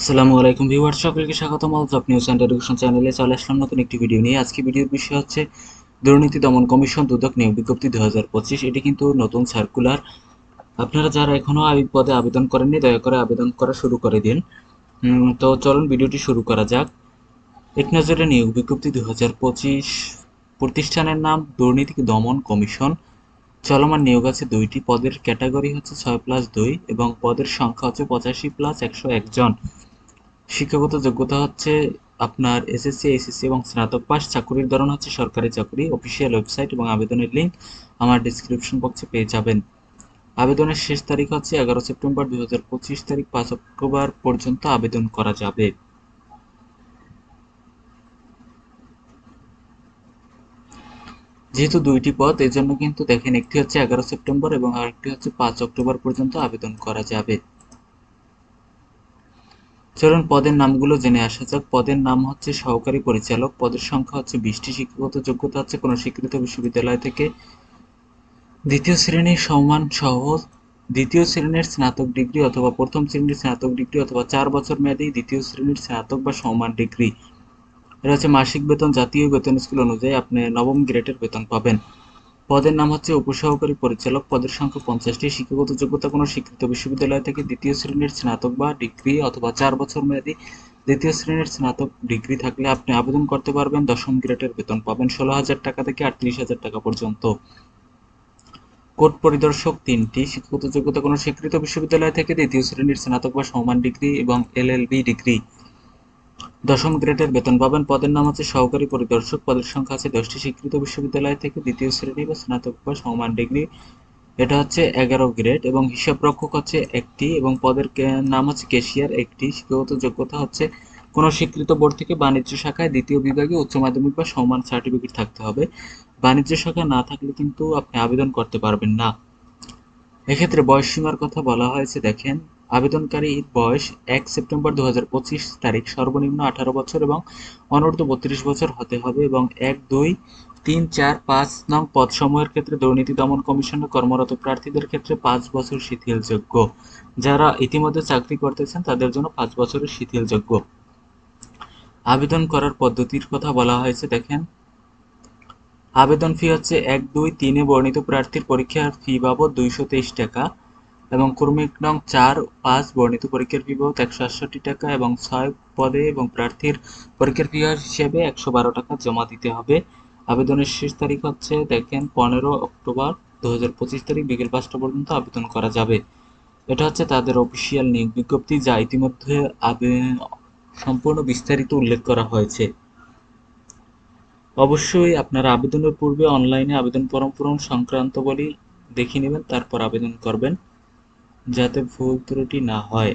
আসসালামু আলাইকুম ভিউয়ার্স, সকলকে স্বাগতম। জব নিউজ অ্যান্ড এডুকেশন চ্যানেলে চলে আসলাম নতুন একটি ভিডিও নিয়ে। আজকে ভিডিওর বিষয় হচ্ছে দুর্নীতি দমন কমিশন দুদক নিয়োগ বিজ্ঞপ্তি দু হাজার পঁচিশ। এটি কিন্তু নতুন সার্কুলার আপনারা যারা এখনও এই পদে আবেদন করেননি, দয়া করে আবেদন করা শুরু করে দিন। তো চলুন ভিডিওটি শুরু করা যাক। এক নজরে নিয়োগ বিজ্ঞপ্তি দু হাজার পঁচিশ প্রতিষ্ঠানের নাম দুর্নীতি দমন কমিশন। চলমান নিয়োগ আছে দুইটি, পদের ক্যাটাগরি হচ্ছে ছয় প্লাস দুই এবং পদের সংখ্যা হচ্ছে পঁচাশি প্লাস একশো একজন। শিক্ষাগত যোগ্যতা হচ্ছে আপনার এসএসসি, এইচএসসি এবং স্নাতক পাস চাকুরির ধরন হচ্ছে সরকারি চাকরি, অফিসিয়াল ওয়েবসাইট এবং আবেদনের লিঙ্ক আমার ডিসক্রিপশন বক্সে পেয়ে যাবেন। আবেদনের শেষ তারিখ হচ্ছে এগারো সেপ্টেম্বর দুই হাজার পঁচিশ তারিখ, পাঁচ অক্টোবর পর্যন্ত আবেদন করা যাবে। যেহেতু দুইটি পদ এর জন্য কিন্তু দেখেন একটি হচ্ছে এগারো সেপ্টেম্বর এবং আরেকটি হচ্ছে পাঁচ অক্টোবর পর্যন্ত আবেদন করা যাবে। চলুন পদের নামগুলো জেনে আসা যাক। পদের নাম হচ্ছে সহকারী পরিচালক। পদের সংখ্যা হচ্ছে বিশটি শিক্ষাগত যোগ্যতা হচ্ছে কোনো স্বীকৃত বিশ্ববিদ্যালয় থেকে দ্বিতীয় শ্রেণির সম্মান সহ দ্বিতীয় শ্রেণির স্নাতক ডিগ্রি অথবা প্রথম শ্রেণির স্নাতক ডিগ্রি অথবা চার বছর মেয়াদী দ্বিতীয় শ্রেণির স্নাতক বা সমান ডিগ্রি। এটা হচ্ছে মাসিক বেতন। জাতীয় বেতন স্কেল অনুযায়ী আপনি নবম গ্রেডের বেতন পাবেন। পদের নাম হচ্ছে উপসহকারী পরিচালক। পদের সংখ্যা পঞ্চাশটি। শিক্ষাগত যোগ্যতা কোনো স্বীকৃত বিশ্ববিদ্যালয় থেকে দ্বিতীয় শ্রেণির স্নাতক বা ডিগ্রি অথবা চার বছর মেয়াদী দ্বিতীয় শ্রেণির স্নাতক ডিগ্রি থাকলে আপনি আবেদন করতে পারবেন। দশম গ্রেডের বেতন পাবেন ষোলো হাজার টাকা থেকে আটত্রিশ হাজার টাকা পর্যন্ত। কোর্ট পরিদর্শক তিনটি। শিক্ষাগত যোগ্যতা কোনো স্বীকৃত বিশ্ববিদ্যালয় থেকে দ্বিতীয় শ্রেণির স্নাতক বা সমান ডিগ্রি এবং এলএলবি ডিগ্রি। দশম গ্রেডের বেতন পাবেন পদের নাম হচ্ছে সহকারী পরিদর্শক। পদের সংখ্যা আছে দশটি স্বীকৃত বিশ্ববিদ্যালয় থেকে দ্বিতীয় শ্রেণি বা স্নাতক বা সমান ডিগ্রি। এটা হচ্ছে এগারো গ্রেড এবং হিসাব রক্ষক হচ্ছে একটি এবং পদের নাম হচ্ছে কেশিয়ার একটি। শিক্ষাগত যোগ্যতা হচ্ছে কোনো স্বীকৃত বোর্ড থেকে বাণিজ্য শাখায় দ্বিতীয় বিভাগে উচ্চ মাধ্যমিক বা সমান সার্টিফিকেট থাকতে হবে। বাণিজ্য শাখা না থাকলে কিন্তু আপনি আবেদন করতে পারবেন না। এক্ষেত্রে বয়স সীমার কথা বলা হয়েছে, দেখেন। আবেদনকারীর বয়স এক সেপ্টেম্বর দু হাজার পঁচিশ তারিখ, সর্বনিম্ন আঠারো বছর এবং অনূর্ধ্ব বত্রিশ বছর হতে হবে এবং এক, দুই, তিন, চার, পাঁচ নং পদসমূহের ক্ষেত্রে দুর্নীতি দমন কমিশনে কর্মরত প্রার্থীদের ক্ষেত্রে পাঁচ বছর শিথিলযোগ্য। যারা ইতিমধ্যে চাকরি করতেছেন, তাদের জন্য পাঁচ বছরের শিথিলযোগ্য। আবেদন করার পদ্ধতির কথা বলা হয়েছে, দেখেন। আবেদন ফি হচ্ছে এক, দুই, তিনে বর্ণিত প্রার্থীর পরীক্ষার ফি বাবদ দুইশো তেইশ টাকা। এবং কর্মিক নং চার পাঁচ বর্ণিত পরীক্ষার ফি বাবদ একশো আটষট্টি টাকা এবং ছয় পদে এবং প্রার্থীর পরীক্ষার ফি হিসেবে একশো বারো টাকা জমা দিতে হবে। আবেদনের শেষ তারিখ হচ্ছে, দেখেন, পনেরো অক্টোবর দু হাজার পঁচিশ তারিখ, বিকেল পাঁচটা পর্যন্ত আবেদন করা যাবে। এটা হচ্ছে তাদের অফিসিয়াল নিয়োগ বিজ্ঞপ্তি, যা ইতিমধ্যে সম্পূর্ণ বিস্তারিত উল্লেখ করা হয়েছে। অবশ্যই আপনারা আবেদনের পূর্বে অনলাইনে আবেদন ফর্ম পূরণ সংক্রান্ত বলি দেখে নেবেন, তারপর আবেদন করবেন। যাতে ভুল ত্রুটি না হয়।